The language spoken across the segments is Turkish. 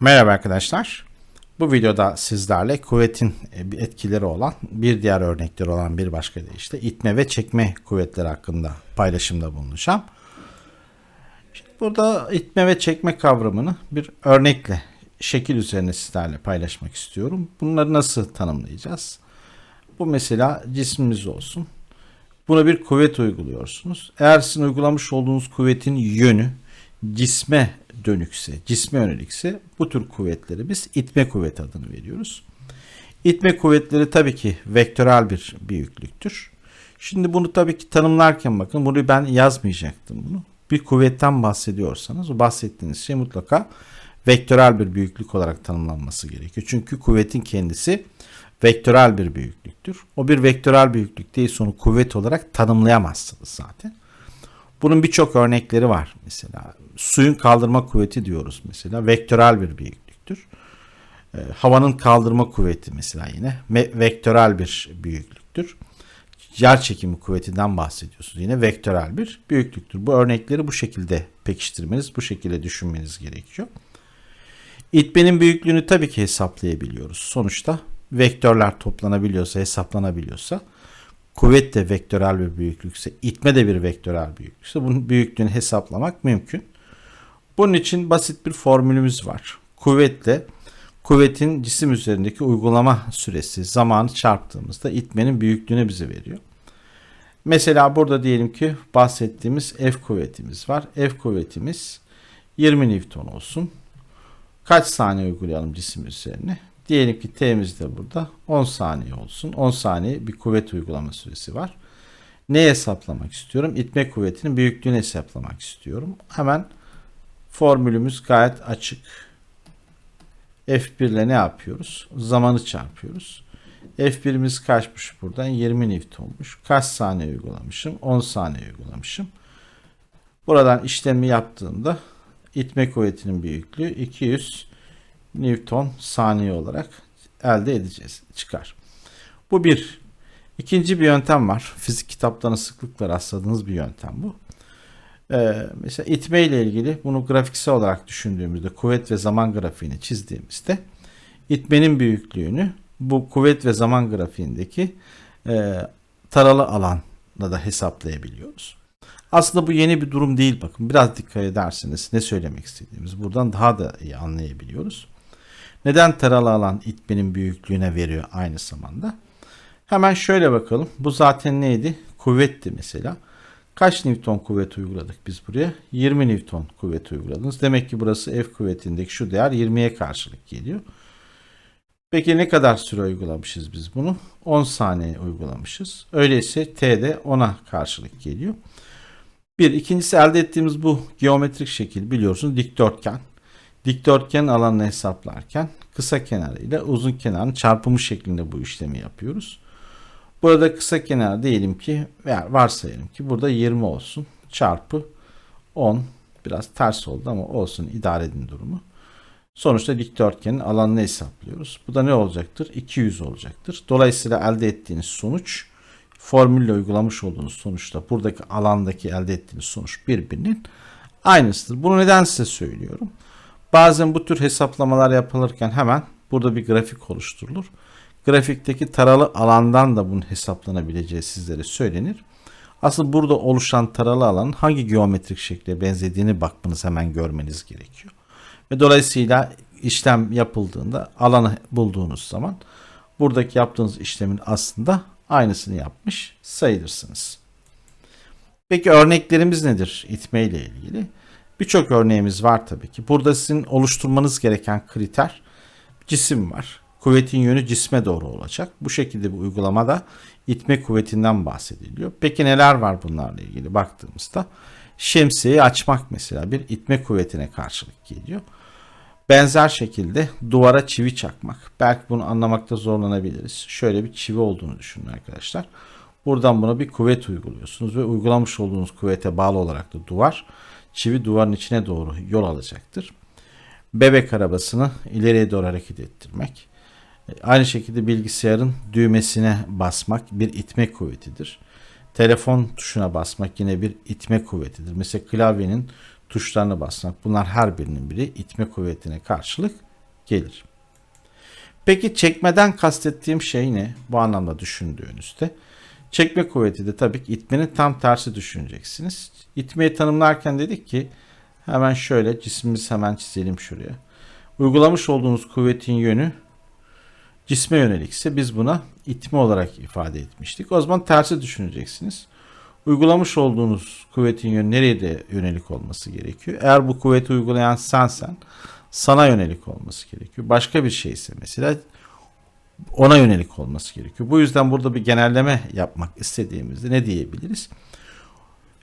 Merhaba arkadaşlar. Bu videoda sizlerle kuvvetin e, etkileri olan bir diğer örnekleri olan bir başka deyişle itme ve çekme kuvvetleri hakkında paylaşımda bulunacağım. Şimdi burada itme ve çekme kavramını bir örnekle şekil üzerine sizlerle paylaşmak istiyorum. Bunları nasıl tanımlayacağız? Bu mesela cismimiz olsun. Buna bir kuvvet uyguluyorsunuz. Eğer sizin uygulamış olduğunuz kuvvetin yönü cisme dönükse, cisme yönelikse bu tür kuvvetleri biz itme kuvveti adını veriyoruz. İtme kuvvetleri tabii ki vektörel bir büyüklüktür. Şimdi bunu tabii ki tanımlarken bakın bunu ben yazmayacaktım bunu. Bir kuvvetten bahsediyorsanız o bahsettiğiniz şey mutlaka vektörel bir büyüklük olarak tanımlanması gerekiyor. Çünkü kuvvetin kendisi vektörel bir büyüklüktür. O bir vektörel büyüklük değil onu kuvvet olarak tanımlayamazsınız zaten. Bunun birçok örnekleri var mesela. Suyun kaldırma kuvveti diyoruz mesela. Vektörel bir büyüklüktür. E, havanın kaldırma kuvveti mesela yine vektörel bir büyüklüktür. Yer çekimi kuvvetinden bahsediyorsunuz. Yine vektörel bir büyüklüktür. Bu örnekleri bu şekilde pekiştirmeniz, bu şekilde düşünmeniz gerekiyor. İtmenin büyüklüğünü tabii ki hesaplayabiliyoruz. Sonuçta vektörler toplanabiliyorsa, hesaplanabiliyorsa kuvvet de vektörel bir büyüklükse, itme de bir vektörel büyüklükse bunun büyüklüğünü hesaplamak mümkün. Bunun için basit bir formülümüz var. Kuvvetle kuvvetin cisim üzerindeki uygulama süresi, zamanı çarptığımızda itmenin büyüklüğünü bize veriyor. Mesela burada diyelim ki bahsettiğimiz F kuvvetimiz var. F kuvvetimiz 20 Newton olsun. Kaç saniye uygulayalım cisim üzerine? Diyelim ki T'miz de burada 10 saniye olsun. 10 saniye bir kuvvet uygulama süresi var. Ne hesaplamak istiyorum? İtme kuvvetinin büyüklüğünü hesaplamak istiyorum. Hemen formülümüz gayet açık. F1 ile ne yapıyoruz? Zamanı çarpıyoruz. F1'imiz kaçmış buradan? 20 Newton'muş. Kaç saniye uygulamışım? 10 saniye uygulamışım. Buradan işlemi yaptığımda itme kuvvetinin büyüklüğü 200 Newton saniye olarak elde edeceğiz. Çıkar. Bu bir. İkinci bir yöntem var. Fizik kitaplarına sıklıkla rastladığınız bir yöntem bu. Ee, mesela itme ile ilgili bunu grafiksel olarak düşündüğümüzde kuvvet ve zaman grafiğini çizdiğimizde itmenin büyüklüğünü bu kuvvet ve zaman grafiğindeki e, taralı alanla da hesaplayabiliyoruz. Aslında bu yeni bir durum değil bakın. Biraz dikkat ederseniz ne söylemek istediğimiz buradan daha da iyi anlayabiliyoruz. Neden taralı alan itmenin büyüklüğüne veriyor aynı zamanda? Hemen şöyle bakalım. Bu zaten neydi? Kuvvetti mesela. Kaç Newton kuvvet uyguladık biz buraya? 20 Newton kuvvet uyguladınız. Demek ki burası F kuvvetindeki şu değer 20'ye karşılık geliyor. Peki ne kadar süre uygulamışız biz bunu? 10 saniye uygulamışız. Öyleyse T de 10'a karşılık geliyor. Bir, ikincisi elde ettiğimiz bu geometrik şekil biliyorsunuz dikdörtgen dikdörtgen alanını hesaplarken kısa kenarı ile uzun kenarın çarpımı şeklinde bu işlemi yapıyoruz. Burada kısa kenar diyelim ki veya varsayalım ki burada 20 olsun çarpı 10 biraz ters oldu ama olsun idare edin durumu. Sonuçta dikdörtgenin alanını hesaplıyoruz. Bu da ne olacaktır? 200 olacaktır. Dolayısıyla elde ettiğiniz sonuç formülle uygulamış olduğunuz sonuçta buradaki alandaki elde ettiğiniz sonuç birbirinin aynısıdır. Bunu neden size söylüyorum? Bazen bu tür hesaplamalar yapılırken hemen burada bir grafik oluşturulur. Grafikteki taralı alandan da bunun hesaplanabileceği sizlere söylenir. Aslında burada oluşan taralı alanın hangi geometrik şekle benzediğini bakmanız hemen görmeniz gerekiyor. Ve dolayısıyla işlem yapıldığında alanı bulduğunuz zaman buradaki yaptığınız işlemin aslında aynısını yapmış sayılırsınız. Peki örneklerimiz nedir itme ile ilgili? Birçok örneğimiz var tabii ki. Burada sizin oluşturmanız gereken kriter cisim var. Kuvvetin yönü cisme doğru olacak. Bu şekilde bir uygulamada itme kuvvetinden bahsediliyor. Peki neler var bunlarla ilgili baktığımızda? Şemsiyeyi açmak mesela bir itme kuvvetine karşılık geliyor. Benzer şekilde duvara çivi çakmak. Belki bunu anlamakta zorlanabiliriz. Şöyle bir çivi olduğunu düşünün arkadaşlar. Buradan buna bir kuvvet uyguluyorsunuz ve uygulamış olduğunuz kuvvete bağlı olarak da duvar çivi duvarın içine doğru yol alacaktır. Bebek arabasını ileriye doğru hareket ettirmek. Aynı şekilde bilgisayarın düğmesine basmak bir itme kuvvetidir. Telefon tuşuna basmak yine bir itme kuvvetidir. Mesela klavyenin tuşlarına basmak bunlar her birinin biri itme kuvvetine karşılık gelir. Peki çekmeden kastettiğim şey ne? Bu anlamda düşündüğünüzde. Çekme kuvveti de tabii ki itmenin tam tersi düşüneceksiniz. İtmeyi tanımlarken dedik ki hemen şöyle cismimizi hemen çizelim şuraya. Uygulamış olduğunuz kuvvetin yönü cisme yönelikse biz buna itme olarak ifade etmiştik. O zaman tersi düşüneceksiniz. Uygulamış olduğunuz kuvvetin yönü nereye de yönelik olması gerekiyor? Eğer bu kuvveti uygulayan sensen sana yönelik olması gerekiyor. Başka bir şeyse mesela ona yönelik olması gerekiyor. Bu yüzden burada bir genelleme yapmak istediğimizde ne diyebiliriz?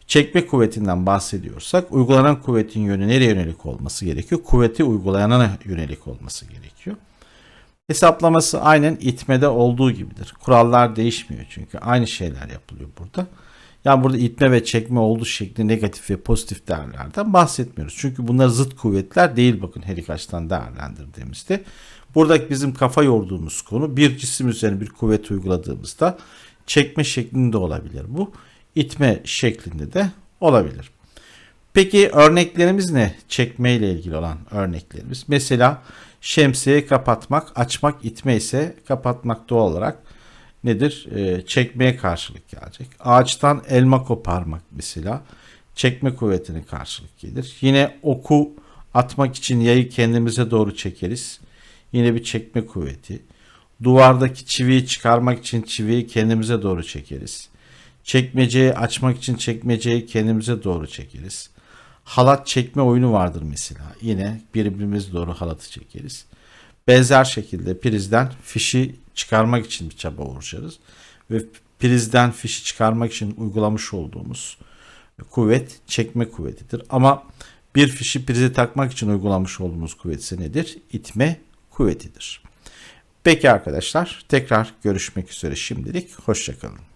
Çekme kuvvetinden bahsediyorsak uygulanan kuvvetin yönü nereye yönelik olması gerekiyor? Kuvveti uygulayana yönelik olması gerekiyor. Hesaplaması aynen itmede olduğu gibidir. Kurallar değişmiyor çünkü aynı şeyler yapılıyor burada. Yani burada itme ve çekme olduğu şekli negatif ve pozitif değerlerden bahsetmiyoruz. Çünkü bunlar zıt kuvvetler değil bakın her iki açıdan değerlendirdiğimizde. Buradaki bizim kafa yorduğumuz konu bir cisim üzerine bir kuvvet uyguladığımızda çekme şeklinde olabilir bu. İtme şeklinde de olabilir. Peki örneklerimiz ne? Çekme ile ilgili olan örneklerimiz. Mesela şemsiyeyi kapatmak, açmak itme ise kapatmak doğal olarak nedir? Ee, çekmeye karşılık gelecek. Ağaçtan elma koparmak mesela çekme kuvvetine karşılık gelir. Yine oku atmak için yayı kendimize doğru çekeriz. Yine bir çekme kuvveti. Duvardaki çiviyi çıkarmak için çiviyi kendimize doğru çekeriz. Çekmeceyi açmak için çekmeceyi kendimize doğru çekeriz. Halat çekme oyunu vardır mesela. Yine birbirimize doğru halatı çekeriz. Benzer şekilde prizden fişi çıkarmak için bir çaba uğraşırız. Ve prizden fişi çıkarmak için uygulamış olduğumuz kuvvet çekme kuvvetidir. Ama bir fişi prize takmak için uygulamış olduğumuz kuvvet ise nedir? İtme kuvvetidir. Peki arkadaşlar tekrar görüşmek üzere şimdilik. Hoşçakalın.